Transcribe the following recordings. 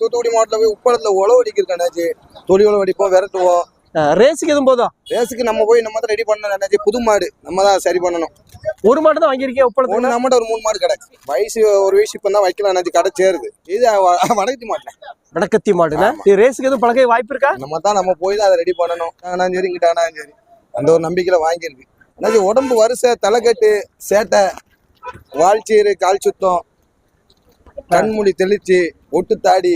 தூத்துக்குடி மாவட்டத்தில் போய் உப்பளத்துல உழவு அடிக்கிறேன் அண்ணாச்சி. தொழி உழவு அடிப்போம் விரட்டுவோம். ரேஸுக்கு எதுவும் போதும் ரேஸுக்கு நம்ம போய் நம்ம தான் ரெடி பண்ணணும் அண்ணாச்சி. புது மாடு நம்ம தான் சரி பண்ணணும். ஒரு மாடு தான் வாங்கியிருக்கீங்க உப்பளத்துக்கு ஒன்று நம்மகிட்ட ஒரு மூணு மாடு கிடக்கு. வயசு ஒரு வயசு இப்போ தான் வைக்கலாம் அண்ணாச்சி. கடை சேருது இது வடக்கத்தி மாட்டேன் வடக்கத்தி இது ரேஸுக்கு எதுவும் பழக வாய்ப்பு இருக்கா? நம்ம தான் நம்ம போய் தான் அதை ரெடி பண்ணணும். ஆனா சரி இங்கிட்ட ஆனா சரி அந்த ஒரு நம்பிக்கையில வாங்கியிருக்கு. அண்ணாச்சி உடம்பு வரிசை தலைக்கட்டு சேட்டை வாழ்ச்சீரு கால் சுத்தம் கண்மூடி தெளிச்சு ஒட்டு தாடி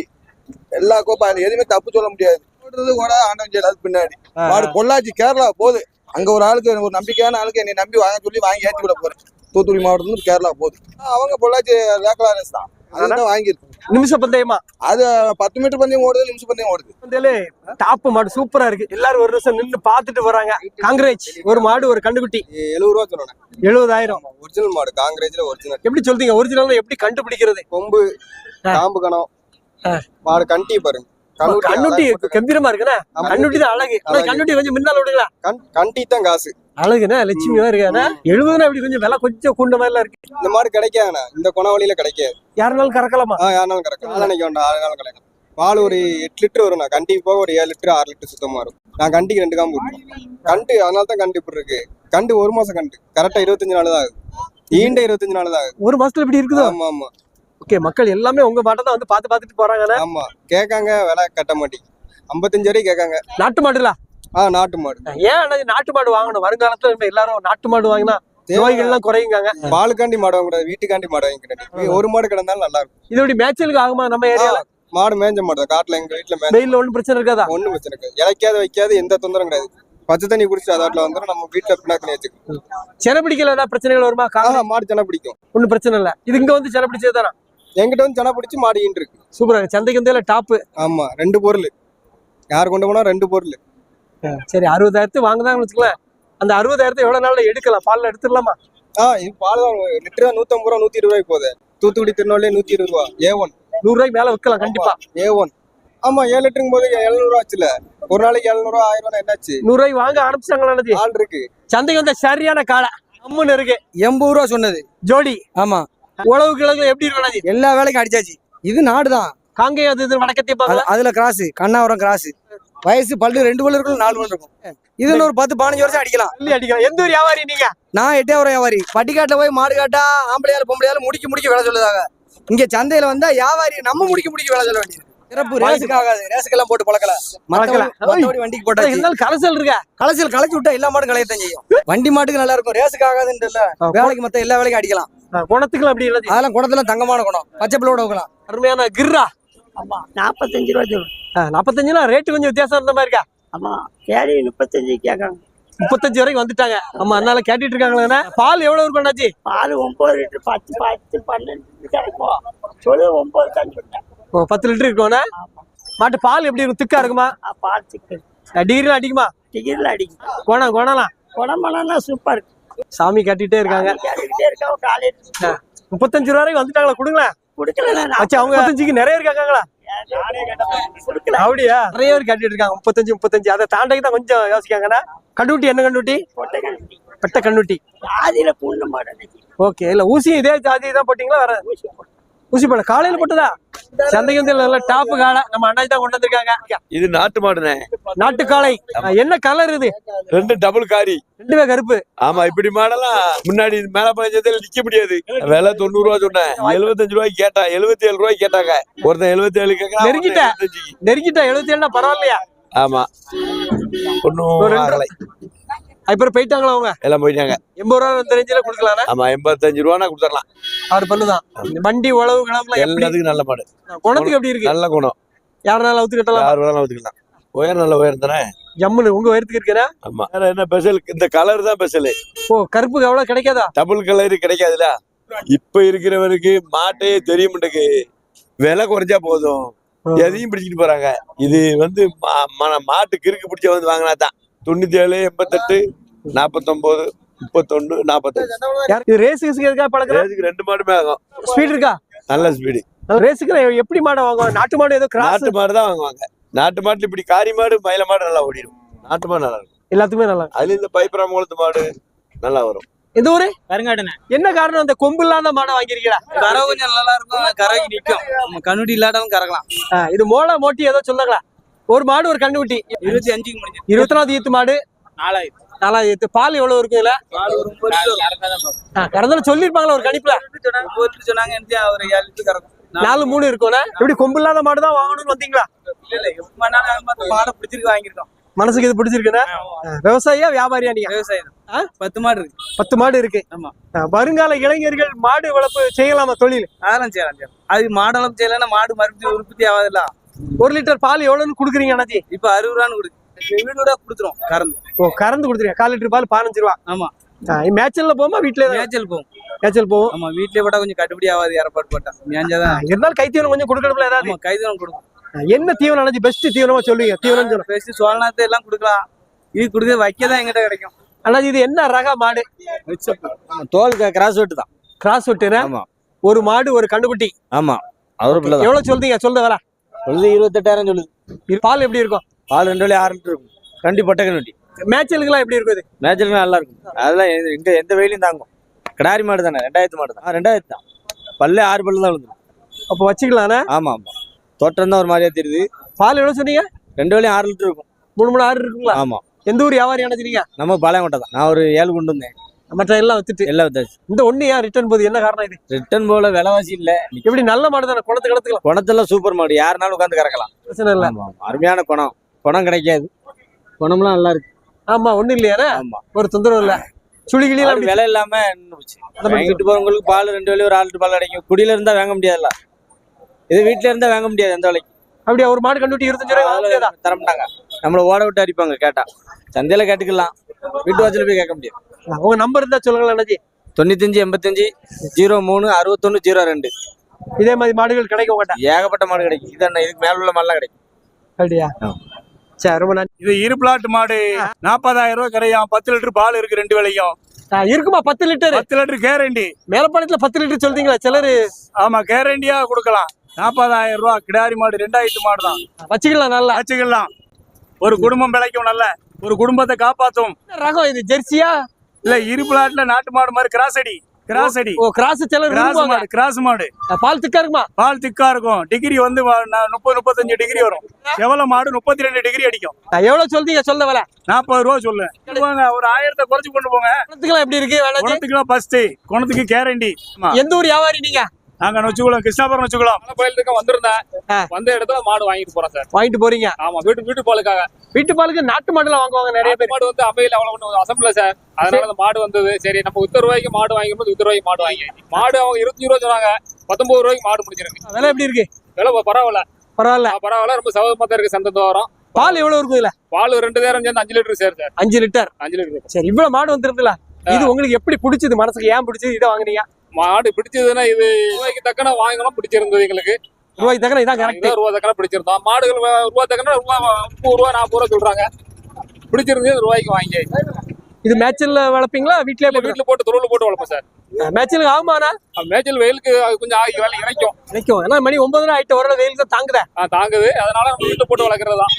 எல்லா கோப்பா எதுவுமே தப்பு சொல்ல முடியாது. ஓடுறது கூட ஆண்டவன் செய்யல அது பின்னாடி. மாடு பொள்ளாச்சி கேரளா போகுது. அங்க ஒரு ஆளுக்கு ஒரு நம்பிக்கையான ஆளுக்கு என்னை நம்பி வாங்க சொல்லி வாங்கி ஏற்றி விட போறேன். தூத்துக்குடி மாவட்டத்துல கேரளா போகுது. அவங்க பொள்ளாச்சி லேக்கலா ரேஸ் தான். நிமிஷ பந்தயமா? அது பத்து மீட்டர் பந்தயம் ஓடுது நிமிஷம் பந்தயம் ஓடுது. பந்தயிலே டாப் மாடு சூப்பரா இருக்கு. எல்லாரும் ஒரு நிமிஷம் நின்னு பாத்துட்டு போறாங்க காங்கிரேஜ் ஒரு மாடு ஒரு கண்டுக்குட்டி எழுபது ரூபா சொல்லணும் எழுபதாயிரம். ஒரிஜினல் மாடு காங்கிரேஜ்ல ஒரிஜினல் எப்படி சொல்றீங்க? ஒரிஜினல் எப்படி கண்டுபிடிக்கிறது? கொம்பு. காம்பு கணம். மாடு கண்டி பாருங்க. கண்ணுட்டி கம்பீரமா இருக்குண்ணே. கண்ணுட்டி தான் அழகு. கண்ணுட்டி. கொஞ்சம் முன்னால விடுங்களா கண் கண்டி தான் காசு. அழகுண்ணே லட்சுமியா இருக்காண்ணே. எழுபதுனா இப்படி கொஞ்சம் விலை கொஞ்சம் கூண்ட மாதிரிலாம் இருக்கு. இந்த மாடு கிடைக்காதுண்ணா. இந்த குணவழியில கிடைக்காது. யாருனாலும் கறக்கலாமா? யாருனாலும் கிடைக்கும் நாளைக்கு வேண்டாம் ஆறு நாளும் கிடைக்கும் பால் ஒரு எட்டு லிட்டர் வரும்ண்ணா. கண்டி போக ஒரு ஏழு லிட்டர் ஆறு லிட்டர் சுத்தமா இருக்கும் நான் கண்டிக்கு ரெண்டு காம்பு விட்டுருவேன் கண்டு அதனால தான் கண்டு இப்படி இருக்கு. கண்டு ஒரு மாசம் கண்டு. கரெக்டா இருபத்தஞ்சு நாள் தான் ஆகுது. ஈண்ட இருபத்தஞ்சு நாள் தான் ஆகுது. ஒரு மாசத்துல இப்படி இருக்குதோ? ஆமா ஆமா. ஓகே மக்கள் எல்லாமே உங்க மாட்டை தான் வந்து பாத்து பாத்துட்டு போறாங்கண்ணே. ஆமா கேட்காங்க விலை கட்ட மாட்டேங்க ஐம்பத்தஞ்சு வரைக்கும் கேட்காங்க. நாட்டு மாடுல ஆ நாட்டு மாடு. ஏன் அண்ணாச்சி நாட்டு மாடு வாங்கணும்? வருங்காலத்துல எல்லாரும் நாட்டு மாடு வாங்கினா நோய்கள் எல்லாம் குறையுங்க பாலுக்காண்டி மாடு வாங்கக்கூடாது வீட்டுக்காண்டி மாடு வாங்கிக்கிறேன் ஒரு மாடு கிடந்தாலும் நல்லா இருக்கும். இது இப்படி மேய்ச்சலுக்கு ஆகுமா நம்ம ஏரியால? மாடு மேய்ஞ்ச மாடு. காட்டுல எங்க வீட்டுல வெயில்ல ஒண்ணும் பிரச்சனை இருக்காதா? ஒண்ணும் பிரச்சனை இருக்காது. இலைக்காது வைக்காது எந்த தொந்தரவும் கிடையாது. பச்சை தண்ணி குடிச்சு அதாட்டில் வந்துடும் நம்ம வீட்டுல பின்னாக்கி வச்சுக்கணும் சென பிடிக்கல ஏதாவது பிரச்சனைகள் வருமா? மாடு செனை பிடிக்கும். ஒண்ணும் பிரச்சனை இல்ல. இது இங்க வந்து சென பிடிச்சது தானே எங்கிட்ட வந்து செனை பிடிச்சி மாடு ஈன்று இருக்கு. சூப்பரா சந்தைக்கு வந்து டாப்பு ஆமா ரெண்டு பொருள். யார் கொண்டு போனா ரெண்டு பொருள். சரி அறுபதாயிரத்து வாங்குதாங்கன்னு வச்சுக்கலாம் அந்த அறுபதாயிரத்தை எவ்வளவு நாள்ல எடுக்கலாம்? பால்ல எடுத்துடலாமா? ஆ இது பால் தான். லிட்டரா நூத்தம்பது ரூபா நூத்தி இருபது ரூபாய்க்கு போகுது. தூத்துக்குடி திருநெல்வேலி நூத்தி இருபது ரூபா. ஏ ஒன் நூறு ரூபாய்க்கு மேல விற்கலாம் கண்டிப்பா. ஏ ஒன் ஆமா ஏழு லிட்டருங்கும் போது எழுநூறு ரூபா ஆச்சுல. ஒரு நாளைக்கு எழுநூறு ரூபா ஆயிரம் ரூபா என்னாச்சு? நூறு ரூபாய்க்கு வாங்க ஆரம்பிச்சாங்களா ஆள் இருக்கு. சந்தைக்கு வந்த சரியான காலை அம்முன்னு இருக்கு. எண்பது ரூபா சொன்னது. ஜோடி. ஆமா. உழவு கிழங்கு எப்படி இருக்கணும் எல்லா வேலைக்கும் அடிச்சாச்சு. இது நாடுதான். காங்கேயம் அது இது வடக்கத்தி அது- பார்க்கலாம் அதுல கிராஸ் கண்ணாவரம் கிராஸ் வயசு பல்லு ரெண்டு பல்லு இருக்கும் நாலு பல்லு இருக்கும். இதுல ஒரு பத்து பதினஞ்சு வருஷம் அடிக்கலாம். சொல்லி அடிக்கலாம். எந்த ஒரு வியாபாரி நீங்க? நான் எட்டே வியாபாரி. பட்டிக்காட்டுல போய் மாடு காட்டா ஆம்பளையால பொம்பளையால முடிக்க முடிக்க வேலை சொல்லுதாங்க. இங்க சந்தையில வந்தா வியாபாரி நம்ம முடிக்க முடிக்க வேலை சொல்ல வேண்டியது. சிறப்பு. ரேஸுக்கு ஆகாது. ரேஸுக்கெல்லாம் போட்டு பழக்கல. மத்தபடி- மத்தபடி வண்டிக்கு போட்டாச்சு. இருந்தாலும் கலசல் இருக்கா? களைச்சல் களைச்சு விட்டா எல்லா மாடும் களையத்தான் செய்யும். வண்டி மாட்டுக்கு நல்லா இருக்கும். ரேஸுக்கு ஆகாதுன்னு இல்ல. வேலைக்கு மத்த எல்லா வேலைக்கும் அடிக்கலாம். குணத்துக்குலாம் அப்படி இல்லது அதெல்லாம் குணத்துல தங்கமான குணம். பச்சை பிள்ளோட வைக்கலாம் அருமையான கிர்ரா. ஆமா நாற்பத்தஞ்சு ரூபா சொல்லுங்க நாற்பத்தஞ்சுனா ரேட்டு கொஞ்சம் வித்தியாசம் இருந்த மாதிரி இருக்கா? ஆமா கேரி முப்பத்தஞ்சு கேட்காங்க. முப்பத்தஞ்சு வரைக்கும் வந்துட்டாங்க. ஆமா அதனால கேட்டுட்டு இருக்காங்களே பால் எவ்வளவு இருக்கும் அண்ணாச்சி? பால் ஒன்பது லிட்டர் பத்து பத்து பன்னெண்டு கிடைக்கும் சொல்லு ஒன்பது தான் ஓ பத்து லிட்டர் இருக்கும்ண்ணே மாட்டு பால் எப்படி இருக்கும்? திக்கா இருக்குமா? பால் சிக்கன் டிகிரிலாம் அடிக்குமா? டிகிரில் அடிக்கும். குணம் குணலாம் குணமனா சூப்பர் இருக்கு சாமி கட்டிட்டே இருக்காங்க. முப்பத்தஞ்சு ரூபா வரைக்கும் வந்துட்டாங்களா கொடுங்களேன். அவங்க முப்பத்தஞ்சுக்கு நிறைய இருக்காங்களா அப்படியா? நிறைய பேர் கட்டிட்டு இருக்காங்க முப்பத்தஞ்சு முப்பத்தஞ்சு. அதை தாண்டக்கு தான் கொஞ்சம் யோசிக்காங்கண்ணா கண்டுட்டி என்ன கண்டுட்டி பொட்டை மாட்டேன் ஓகே இல்ல ஊசி இதே ஜாதி தான் போட்டீங்களா வேற? ஊசி போட காலையில போட்டதா? சந்தைக்கு வந்து நல்ல டாப்பு காளை நம்ம அண்ணாச்சி தான் கொண்டு வந்திருக்காங்க. இது நாட்டு மாடுனே நாட்டு காளை. என்ன கலர் இது? ரெண்டு டபுள் காரி. ரெண்டுமே கருப்பு. ஆமா இப்படி மாடெல்லாம் முன்னாடி மேல பஞ்சத்துல நிக்க முடியாது. விலை தொண்ணூறு ரூபா சொன்னேன். எழுபத்தஞ்சு ரூபாய்க்கு கேட்டா எழுபத்தி ஏழு ரூபாய்க்கு கேட்டாங்க. ஒருத்தன் எழுபத்தி ஏழு கேட்கறான் நெருங்கிட்டேன். ஒருத்தன் 75. நெருங்கிட்டா? எழுபத்தி ஏழுனா பரவாயில்லையா? ஆமா. ஒன்னும். அப்புறம் போயிட்டாங்களா அவங்க? எல்லாம் போயிட்டாங்க. எண்பது ரூபா இந்த ரேஞ்சில கொடுக்கலாம்னா ஆமா எண்பத்தஞ்சு ரூபானா கொடுத்துடலாம். ஆறு பல்லு தான். இந்த வண்டி உழவு கிளம்புலாம் எப்படி? எல்லாத்துக்கும் நல்ல மாடு. குணத்துக்கு எப்படி இருக்கு? நல்ல குணம். யாருனாலும் அவுத்து கட்டலாம். யாரு வேணாலும் ஊத்துக்கலாம் உயரம் நல்ல உயரம் தானே? ஜம்முன்னு உங்க உயரத்துக்கு இருக்கிறா? ஆமா. வேற என்ன ஸ்பெஷல் இந்த கலர் தான் ஸ்பெஷல் ஓ கருப்புக்கு எவ்வளவு கிடைக்காதா? டபுள் கலர் கிடைக்காதுல? இப்ப இருக்கிறவருக்கு மாட்டே தெரிய மாட்டேங்குது. விலை குறைஞ்சா போதும். எதையும் பிடிச்சிட்டு போறாங்க. இது வந்து மா- ம- மாட்டு கிறுக்கு பிடிச்ச வந்து வாங்கினா தான். தொண்ணூத்தி ஏழு எண்பத்தெட்டு நாற்பத்தொன்பது முப்பத்தொன்னு நாற்பத்தஞ்சு இது எதுக்காக ரேஸுக்கு ரெண்டு மாடுமே ஆகும். ஸ்பீட் இருக்கா? நல்ல ஸ்பீடு ரேஸுக்கு எப்படி மாடு வாங்குவாங்க நாட்டு மாடு ஏதோ கிராஸ் நாட்டு மாடு தான் வாங்குவாங்க. நாட்டு மாட்டுல இப்படி காரி மாடு மயில மாடு நல்லா ஓடிடும். நாட்டு மாடு நல்லா இருக்கும். எல்லாத்துக்குமே நல்லா அதுல இந்த பைப்பரா மூலத்து மாடு நல்லா வரும். எந்த ஊரு? கருங்காட்டுண்ணே என்ன காரணம் அந்த கொம்பு இல்லாத மாடை வாங்கிருக்கீங்களா? கறவை கொஞ்சம் நல்லா இருக்கும். கறவைக்கு நிற்கும். நம்ம கண்ணுட்டி இல்லாதவங்க கறக்கலாம். இது மோளை மோட்டி ஏதோ சொன்னாங்களா ஒரு மாடு ஒரு கண்ணுக்குட்டி. இருபத்தி அஞ்சுக்கு முடிஞ்சு. இருபத்தி நாலாவது ஈத்து மாடு? நாலாயிரம். நாலாவது ஈத்து பால் எவ்வளவு இருக்கு இதுல? கறந்தாலும் சொல்லிருப்பாங்களா ஒரு கணிப்புல? சொன்னாங்க நாலு மூணு இருக்கும்ல? எப்படி கொம்பு இல்லாத மாடு தான் வாங்கணும்னு வந்தீங்களா? இல்ல மாடை பிடிச்சிருக்கு வாங்கியிருக்கோம். மனசுக்கு இது பிடிச்சிருக்குண்ணா ஆ, விவசாயியா வியாபாரியா நீங்க? விவசாயம்? பத்து மாடு இருக்கு. பத்து மாடு இருக்கு. ஆமா. வருங்கால இளைஞர்கள் மாடு வளர்ப்பு செய்யலாமா தொழில்? அதெல்லாம் செய்யலாம் அது மாடளவு செய்யலைன்னா மாடு மறுபடியும் உற்பத்தி ஆகாதுல்ல. ஒரு லிட்டர் பால் எவ்வளவுன்னு குடுக்குறீங்க அண்ணாச்சி? இப்ப அறுபது ரூபான்னு கொடுக்கு. வீடோட கொடுத்துரும் கறந்து. ஓ கறந்து கொடுத்துருங்க கால் லிட்டர் பால் பதினஞ்சு ரூபா. ஆமா. மேட்சல்ல போமா வீட்டுல மேய்ச்சல் போகும். மேட்சல் போகும்? ஆமா வீட்லயே போட்டா கொஞ்சம் கட்டுப்படி ஆகாது ஏற்பாடு போட்டா. ஆ, மேய்ஞ்சாதான் இருந்தாலும் கைத்தீவனம் கொஞ்சம் கொடுக்கணும்ல ஏதாவது ஆமா கைதவனம் கொடுக்கும். என்ன தீவனம் அண்ணாச்சி பெஸ்ட் தீவனமா சொல்லுவீங்க? தீவனம் சொல்லுங்க. பேசி சோழநாத்து எல்லாம் கொடுக்கலாம். இது கொடுக்க வைக்கதான் எங்கிட்ட கிடைக்கும். அண்ணாச்சி இது என்ன ரக மாடு? தோல் கிராஸ் வெட்டு தான். கிராஸ் விட்டுனா ஆமா. ஒரு மாடு ஒரு கண்டுக்குட்டி ஆமா அவரு தான். எவ்வளவு சொல்றீங்க? சொல்லுங்க வர சொல்லுது இருபத்தெட்டாயிரம் சொல்லுது. பால் எப்படி இருக்கும்? பால் ரெண்டு வேலையும் ஆறு லிட்டர் இருக்கும். கண்டி பட்டை கண்டி மேட்சலுக்குலாம் எப்படி இருக்கும் இது மேட்சலுக்கு நல்லா இருக்கும். அதெல்லாம் எந்த- எந்த வெயிலையும் தாங்கும். கிடாரி மாடு தானே? ரெண்டாயிரத்து மாடு தான். ரெண்டாயிரத்து? தான் பல்லே ஆறு பல்லு தான் விழுந்துரும். அப்போ வச்சுக்கலாம்ண்ணா? ஆமா ஆமா. தோட்டம் தான் ஒரு மாதிரியா தெரியுது. பால் எவ்வளவு சொன்னீங்க? ரெண்டு வேலையும் ஆறு லிட்டர் இருக்கும். மூணு மூணு ஆறு இருக்குங்களா? ஆமா. எந்த ஊர் வியாபாரி அணைச்சிருக்கீங்க? நம்ம பாளையங்கோட்டை தான். நான் ஒரு ஏழு கொண்டு வந்தேன். மற்ற எல்லாம் வித்துட்டு. எல்லாம் வித்தாச்சு. இந்த ஒண்ணு ஏன் ரிட்டர்ன் போகுது? என்ன காரணம் இது? ரிட்டர்ன் போல விலைவாசி இல்ல. எப்படி நல்ல மாடு தானே? குளத்து கிடத்துக்கலாம் குணத்தெல்லாம் சூப்பர் மாடு. யாருனாலும் உட்காந்து கறக்கலாம். பிரச்சனை இல்ல. அருமையான குணம். குணம் கிடைக்காது. குணம்லாம் நல்லா இருக்கு. ஆமா ஒண்ணு இல்லையானே ஆமா. ஒரு தொந்தரவு இல்ல. சுழிகிளி பால் விலை இல்லாம நின்னு போச்சு. வாங்கிட்டு போறவங்களுக்கு பால் ரெண்டு வேலையும் ஒரு லிட்டர் பால் கிடைக்கும் குடியில இருந்தா வாங்க முடியாதுல்ல. இது வீட்டுல இருந்தா வாங்க முடியாது எந்த வேலைக்கு அப்படியே ஒரு மாடு கண்டுபிடி இருபத்தஞ்சு ரூபாய் வாங்க முடியாதா? தர மாட்டாங்க நம்மள ஓட விட்டு அடிப்பாங்க கேட்டா. சந்தையில கேட்டுக்கலாம். வீட்டு வாசல்ல போய் கேட்க முடியாது. உங்க நம்பர் இருந்தா சொல்லுங்களேன் அண்ணாச்சி. தொண்ணூத்தஞ்சு எண்பத்தஞ்சு ஜீரோ மூணு அறுபத்தொன்னு ஜீரோ ரெண்டு. இதே மாதிரி மாடுகள் கிடைக்க மாட்டேன் ஏகப்பட்ட மாடு கிடைக்கும். இது இதுக்கு மேல உள்ள மாடுலாம் கிடைக்கும். அப்படியா? சரி ரொம்ப நன்றி இது இரு பிளாட் மாடு நாற்பதாயிரம் ரூபாய் கரையாம். பத்து லிட்டர் பால் இருக்கு ரெண்டு வேலையும். இருக்குமா? பத்து லிட்டர்? பத்து லிட்டர் கேரண்டி. மேலப்பாளையத்துல பத்து லிட்டர் சொல்றீங்களா சிலரு? ஆமா கேரண்டியா கொடுக்கலாம். நாற்பதாயிரம் ரூபாய். கிடாரி மாடு ரெண்டாயிரத்து மாடு தான். வச்சுக்கலாம் நல்லா. வச்சுக்கலாம். ஒரு குடும்பம் பிழைக்கும் நல்ல. ஒரு குடும்பத்தை காப்பாத்தும். ரகம் இது ஜெர்சியா? இல்ல இரு பிளாட்ல நாட்டு மாடு மாதிரி கிராஸ் அடி. கிராஸ் அடி. ஓ கிராஸ் சிலர் கிராஸ் மாடு கிராஸ் மாடு. பால் திக்கா இருக்குமா? பால் திக்கா இருக்கும். டிகிரி வந்து முப்பது முப்பத்தஞ்சு டிகிரி வரும். எவ்வளவு மாடு முப்பத்தி ரெண்டு டிகிரி அடிக்கும். எவ்வளவு சொல்றீங்க? சொல்ல வேலை. நாற்பது ரூபா சொல்லு. ஒரு ஆயிரத்தை குறைச்சு கொண்டு போங்க. குணத்துக்குலாம் எப்படி இருக்கு? குணத்துக்குலாம் ஃபர்ஸ்ட் குணத்துக்கு கேரண்டி. எந்த ஊர் வியாபாரி நீங்க? நாங்க வச்சுக்கலாம் கிருஷ்ணாபுரம் வச்சுக்கலாம் கோயிலுக்கு வந்திருந்தேன். வந்த இடத்துல மாடு வாங்கிட்டு போறேன் சார். வாங்கிட்டு போறீங்க? ஆமா வீட்டு வீட்டு பாலுக்காக. வீட்டு பாலுக்கு நாட்டு மாடுலாம் வாங்குவாங்க நிறைய பேர். மாடு வந்து அமையில அவ்வளவு ஒன்றும் அசம்பிள சார். அதனால அந்த மாடு வந்தது. சரி நம்ம உத்தர ரூபாய்க்கு மாடு வாங்கும்போது உத்தர ரூபாய்க்கு மாடு வாங்கி. மாடு அவங்க இருபத்தஞ்சு ரூபா சொன்னாங்க. பத்தொன்பது ரூபாய்க்கு மாடு முடிஞ்சிருக்கு. விலை எப்படி இருக்கு? விலை பரவாயில்ல. பரவாயில்ல. பரவாயில்ல. ரொம்ப சௌகரியமா தான் இருக்கு வாரம் பால் எவ்வளவு இருக்கும் இதுல? பால் ரெண்டு நேரம் சேர்ந்து அஞ்சு லிட்டர் சேர் சார். அஞ்சு லிட்டர். அஞ்சு லிட்டர். சரி இவ்வளவு மாடு வந்துருதுல இது உங்களுக்கு எப்படி பிடிச்சது? மனசுக்கு ஏன் பிடிச்சது? இதை வாங்குறீங்க மாடு பிடிச்சதுன்னா இது ரூபாய்க்கு தக்கன வாங்கணும் பிடிச்சிருந்தது எங்களுக்கு. ரூபாய் தக்கன இதான் கரெக்ட் ரூபா தக்கன பிடிச்சிருந்தோம். மாடுகள் ரூபா தக்கன ரூபா முப்பது ரூபா நாற்பது ரூபா சொல்றாங்க. பிடிச்சிருந்தது ரூபாய்க்கு வாங்கி. இது மேட்சல்ல வளர்ப்பீங்களா? இல்ல, வீட்டுல போட்டு துருவில் போட்டு வளர்ப்போம் சார். மேட்சலுக்கு ஆகுமாண்ணா மேய்ச்சல் வெயிலுக்கு கொஞ்சம் ஆகி வேலை இறைக்கும். நினைக்கும் ஏன்னா மணி ஒன்பது நேரம் ஆயிட்டு வர வெயில் தான் தாங்குதே. தாங்குது. அதனால நம்ம வீட்டுல போட்டு வளர்க்கறது தான்.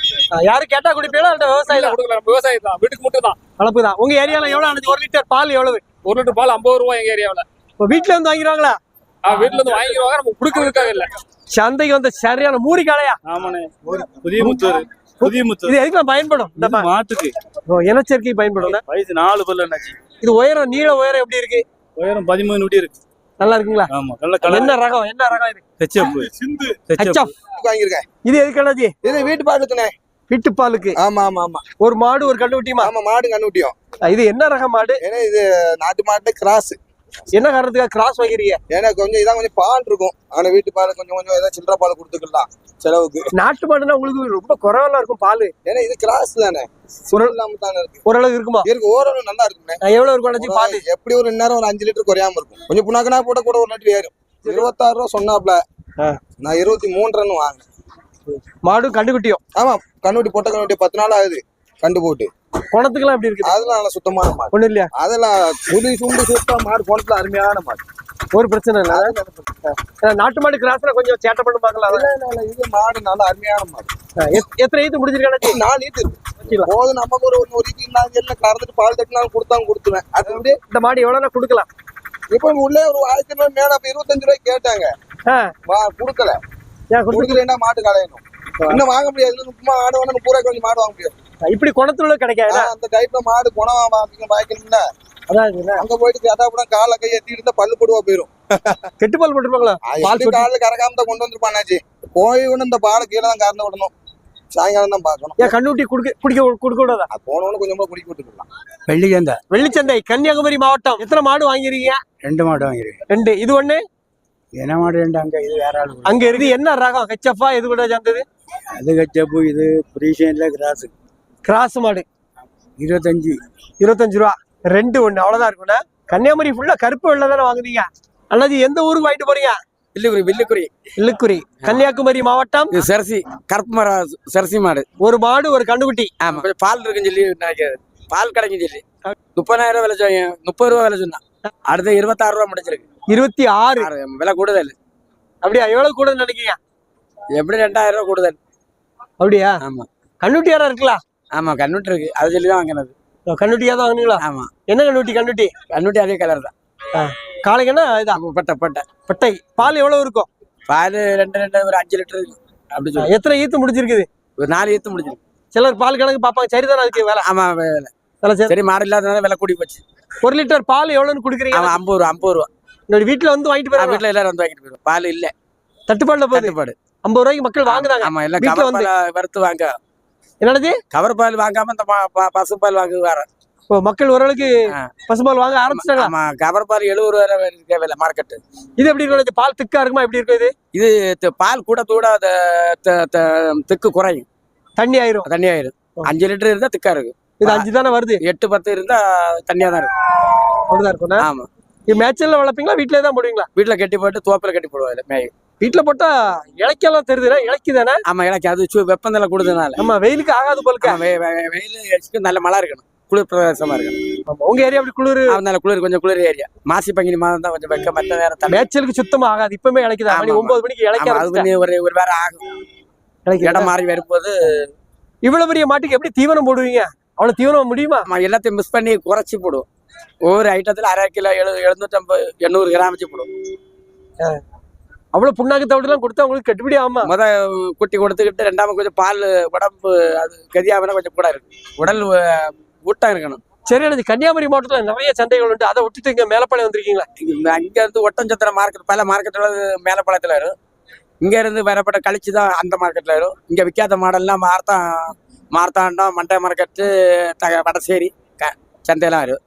யாரும் கேட்டா குடிப்பீங்களா விவசாயம் தான்? கொடுக்கல. நம்ம விவசாயம் தான். வீட்டுக்கு மட்டும் தான் வளர்ப்பு தான். உங்க ஏரியால எவ்வளவு ஆனது ஒரு லிட்டர் பால் எவ்வளவு? ஒரு லிட்டர் பால் ஐம்பது ரூபாய் எங்க ஏரியாவில். இப்போ வீட்டுல வந்து வாங்கிடுவாங்களா? வீட்டுல இருந்து வாங்கிடுவாங்க. நம்ம கொடுக்கறதுக்காக இல்ல. சந்தைக்கு வந்து சரியான மூரி காளையா ஆமாண்ணே. புதிய முத்தூர். புதிய முத்தூர். இது எதுக்கு பயன்படும்? இந்த மாட்டுக்கு. ஓ, இனச்சேர்க்கை பயன்படும் வயசு நாலு பல்லு என்னாச்சு. இது உயரம் நீள உயரம் எப்படி இருக்கு? உயரம் பதிமூணு நொடி இருக்கு. நல்லா இருக்குங்களா? ஆமா நல்ல கலர். என்ன ரகம் என்ன ரகம் இது? ஹெச்எப் ஹெச்எஃப் வாங்கியிருக்கேன். இது எதுக்கு அண்ணாச்சி? இது வீட்டு பாட்டுக்குண்ணே வீட்டு பாலுக்கு. ஆமா ஆமா ஆமா. ஒரு மாடு ஒரு கண்டுக்குட்டியுமா ஆமா மாடு கண்ணுட்டியும் இது என்ன ரக மாடு? ஏன்னா இது நாட்டு மாட்டு கிராஸ். என்ன காரணத்துக்காக கிராஸ் வாங்கிறீங்க ஏன்னா கொஞ்சம் இதான் கொஞ்சம் பால் இருக்கும். ஆனா வீட்டு பால் கொஞ்சம் கொஞ்சம் ஏதாவது சில்லற பால் கொடுத்துக்கலாம் செலவுக்கு. நாட்டு மாடுனா உங்களுக்கு ரொம்ப குறைவெல்லாம் இருக்கும் பால். ஏன்னா இது கிராஸ் தானே. சுரல் இல்லாம தானே ஓரளவு இருக்குமா? இருக்கு ஓரளவு நல்லா இருக்குண்ணே. நான் எவ்வளவு இருக்கும் பால். எப்படி ஒரு நேரம் ஒரு அஞ்சு லிட்டர் குறையாம இருக்கும். கொஞ்சம் புண்ணாக்கனா போட கூட ஒரு லிட்டர் ஏறும். இருபத்தாறு ரூபா சொன்னாப்ல. நான் இருபத்தி ரன் வாங்கினேன். மாடு கண்டுக்குட்டியும் ஆமா கண்ணுட்டி பொட்டை கண்ணுட்டி பத்து நாள் ஆகுது கண்டு போட்டு. குணத்துக்குலாம் எப்படி இருக்குது? அதெல்லாம் நல்லா சுத்தமான மாடு. ஒண்ணும் இல்லையா? அதெல்லாம் சுடி சுண்டு சுத்தா மாடு போனதுல அருமையான மாடு. ஒரு பிரச்சனை இல்ல. நாட்டு மாடு கிராஸ்ல கொஞ்சம் சேட்டை பண்ணி பார்க்கலாம். இல்ல, இல்ல, இல்ல, இது மாடு நல்லா அருமையான மாடு. எத்தனை ஈத்து முடிஞ்சிருக்காச்சு நாலு ஈத்து இருக்கு போதும் நமக்கு ஒரு நூறு இருந்தாங்க கறந்துட்டு பால் தட்டினாலும் கொடுத்தாலும் கொடுத்துவேன் அது வந்து இந்த மாடு எவ்வளவுனா கொடுக்கலாம். இப்ப உள்ளே ஒரு ஆயிரத்தி ரூபாய் மேல அப்ப இருபத்தஞ்சு ரூபாய்க்கு கேட்டாங்க. கொடுக்கல. கொடுக்கலன்னா மாட்டு கலையணும் இன்னும் வாங்க முடியாது. சும்மா ஆடு வேணும் முப்பது ரூபாய்க்கு கொஞ்சம் மாடு வாங்க முடியாது. இப்படி குணத்துல கிடைக்காது? அந்த டைப்ல மாடு குணம் வாங்கிக்கணும்ல அதான் அங்க போயிட்டு கேட்டாப்புறம் காலை கையை எத்தி இருந்தா பல்லு போடுவா போயிரும். போட்டுருப்பாங்களா? பால் பால் சொட்டு. காலில் கறக்காம தான் கொண்டு வந்திருப்பானாச்சு கோழி ஒண்ணு இந்த பாலை கீழே தான் கறந்து விடணும். சாயங்காலம் தான் பார்க்கணும். ஏன் கண்ணுட்டி குடுக்க குடிக்க கொடுக்க கூடாதா போனவனு கொஞ்சமா குடிக்க விட்டுக்கலாம். வெள்ளிக்கந்த வெள்ளிச்சந்தை கன்னியாகுமரி மாவட்டம். எத்தனை மாடு வாங்கிருக்கீங்க ரெண்டு மாடு வாங்கிருக்கேன் ரெண்டு. இது ஒண்ணு? என்ன மாடு ரெண்டு? அங்க இது வேற ஆளு. அங்க இருக்கு என்ன ரகம்? ஹெச்எஃப்ஆ இது கூட சேர்ந்தது? அது கச்சப்பு இது ஃப்ரீஷன்ல கிராஸ். கிராஸ் மாடு. இருபத்தஞ்சு. இருபத்தஞ்சு ரூபா. ரெண்டு ஒண்ணு அவ்வளவுதான் இருக்கும்னா கன்னியாகுமரி ஃபுல்லா கருப்பு வெள்ளை தானே வாங்குனீங்க? அண்ணாஜி எந்த ஊருக்கு வாங்கிட்டு போறீங்க? வில்லுக்குறி வில்லுக்குறி. இல்லுக்குறி கன்னியாகுமரி மாவட்டம்? இது சரசி கருப்பு மரம் சரசி மாடு. ஒரு மாடு ஒரு கண்டுக்குட்டி ஆமா. கொஞ்சம் பால் இருக்குன்னு சொல்லி நினைக்கிறது பால் கிடைக்கும் சொல்லி. முப்பதாயிரம் விலை சொன்ன முப்பது ரூபா விலை சொன்னான். அடுத்து இருபத்தாறு ரூபா முடிச்சிருக்கு இருபத்தி ஆறு விலை கூடுதல். அப்படியா? எவ்வளவு கூட நினைக்கிறீங்க? எப்படி ரெண்டாயிரம் ரூபா கூடுதல். அப்படியா? ஆமா. கண்ணுட்டி யாரா இருக்கலாம்? ஆமா கண்ணுட்டு இருக்கு. அதை சொல்லி தான் வாங்கினது கண்ணுட்டியா தான் வாங்குனீங்களா? ஆமா. என்ன கண்ணுட்டி கண்ணுட்டி? கண்ணுட்டி அதே கலர் தான். காளைக்குன்னா இதான் ஆமா, பட்டை பட்டை. பட்டை. பால் எவ்வளவு இருக்கும்? பால் ரெண்டு ரெண்டு ஒரு அஞ்சு லிட்டர் இருக்கு அப்படி சொல்லி எத்தனை ஈத்து முடிச்சிருக்குது ஒரு நாலு ஏத்து முடிச்சிருக்கு சிலர் பால் கணக்கு பார்ப்பாங்க. சரிதானே அதுக்கு வேலை? ஆமா விலை சரி. சரி மாடு இல்லாதனால விலை கூடி போச்சு. ஒரு லிட்டர் பால் எவ்வளவுன்னு குடுக்குறீங்க? ஐம்பது ரூபா ஐம்பது ரூபா. என்னோட வீட்டுல வந்து வாங்கிட்டு போறாங்க வீட்டுல எல்லாரும் வந்து வாங்கிட்டு போயிடும் பால் இல்ல. தட்டுப்பாடுல தட்டுப்பாடு. ஐம்பது ரூபாய்க்கு மக்கள் வாங்குறாங்க ஆமா எல்லாம் வந்து. வறுத்து வாங்க. என்னது? கவர் பால் வாங்காம இந்த ப- ப- பசு பால் வாங்க வேற இப்போ மக்கள் ஓரளவுக்கு ஆ. பசுபால் வாங்க ஆரம்பிச்சிட்டாங்களா? ஆமா கவர் பால் எழுபது ரூபா விலை மார்க்கெட்டு இது எப்படி இருக்கும்? பால் திக்கா இருக்குமா? எப்படி இருக்கும் இது? இது பால் கூட கூட த- த- த- திக்கு குறையும். தண்ணி ஆயிரும். தண்ணி ஆயிரும். அஞ்சு லிட்டர் இருந்தா திக்கா இருக்கு இது அஞ்சு தானே வருது? எட்டு பத்து இருந்தா தண்ணியா தான் இருக்கும். அப்படிதான் இருக்கும் ஆமா. இது மேட்ச்ல வளர்ப்பீங்களா? வீட்லயே தான் போடுவீங்களா? வீட்டுல கட்டி போட்டு தோப்புல கட்டி போடுவாங்க மேய். வீட்டுல போட்டா இலைக்கெல்லாம் தெரியுதுன்னா இலைக்கு தானே ஆமா எனக்கு அது சு- வெப்பநிலை கொடுத்ததுனால நம்ம வெயிலுக்கு ஆகாது போலுக்க வெயில் நல்ல மழை இருக்கணும். குளிர் பிரதேசமா இருக்கணும். உங்க ஏரியா அப்படி குளிர்? அதனால குளிர் கொஞ்சம் குளிர் ஏரியா. மாசி பங்கினி மாதம் தான் கொஞ்சம் வெக்க மற்ற நேரம் மேய்ச்சலுக்கு சுத்தமா ஆகாது. இப்பவுமே இலைக்குதா மணி ஒன்பது மணிக்கு இலைக்க அது ஒரு ஒரு வேற ஆகும். இலைக்கு இடம் மாறி வரும்போது இவ்வளவு பெரிய மாட்டுக்கு எப்படி தீவனம் போடுவீங்க? அவ்வளவு தீவனம் முடியுமா? எல்லாத்தையும் மிஸ் பண்ணி குறைச்சி போடுவோம். ஒவ்வொரு ஐட்டத்துல அரை கிலோ எழு எழுநூற்றம்பது எண்ணூறு கிராம் வச்சு போடுவோம். அவ்வளவு புண்ணாக்கு தவிடு எல்லாம் கொடுத்தா உங்களுக்கு கட்டுப்படி ஆமா முத குட்டி கொடுத்துக்கிட்டு ரெண்டாம கொஞ்சம் பால் உடம்பு அது கதியாமனா கொஞ்சம் கூட இருக்கு. உடல் ஊட்டம் இருக்கணும். சரி எனக்கு கன்னியாகுமரி மாவட்டத்துல நிறைய சந்தைகள் உண்டு. அதை விட்டுட்டு இங்க மேலப்பாளையம் வந்திருக்கீங்களா? இங்க அங்க இருந்து ஒட்டஞ்சத்திர மார்க்கெட் பல மார்க்கெட்ல மேலப்பாளையத்துல வரும். இங்க இருந்து வரப்பட்ட கழிச்சு தான் அந்த மார்க்கெட்ல வரும். இங்க விற்காத மாடல்லாம் மார்த்தா மார்த்தாண்டம் மண்டை மார்க்கெட்டு த- வடசேரி க- சந்தையெல்லாம் வரும்.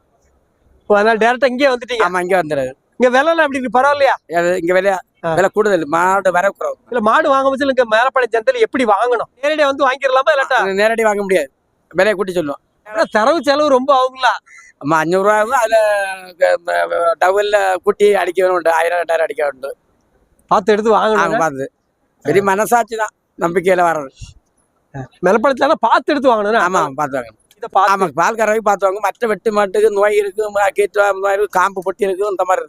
இப்போ அதனால டேரக்டா இங்கே வந்துட்டீங்க. ஆமா இங்க வந்துடுது. இங்க விலை எல்லாம் எப்படி இருக்கு? பரவாயில்லையா? இங்க விலை ஆ. விலை கூடுதல் மாடு வர குறவு. இல்ல மாடு வாங்க வச்சு இங்க மேலப்பாளையம் சந்தையில எப்படி வாங்கணும்? நேரடியா வந்து வாங்கிடலாமா இல்லாட்டா? அது நேரடி வாங்க முடியாது. விலையை கூட்டி சொல்லுவோம். ஆனா தரவு செலவு ரொம்ப ஆகுங்களா? ஆமா அஞ்சூறு ரூபா ஆகும் அதுல டவல்ல கூட்டி அடிக்க வேணும் ஆயிரம் ரெண்டாயிரம் அடிக்க உண்டு. பார்த்து எடுத்து வாங்கணும் பார்த்து. பெரிய மனசாட்சி தான் நம்பிக்கையில வர்றது. மேலப்பாளையத்துல பார்த்து எடுத்து வாங்கணும் ஆமா பார்த்து வாங்க இதை பார்த்து. ஆமா பால் கறவை பார்த்து வாங்க மற்ற வெட்டு மாட்டுக்கு நோய் இருக்கு கீட்டு நோய் இருக்கு காம்பு பொட்டி இருக்கு இந்த மாதிரி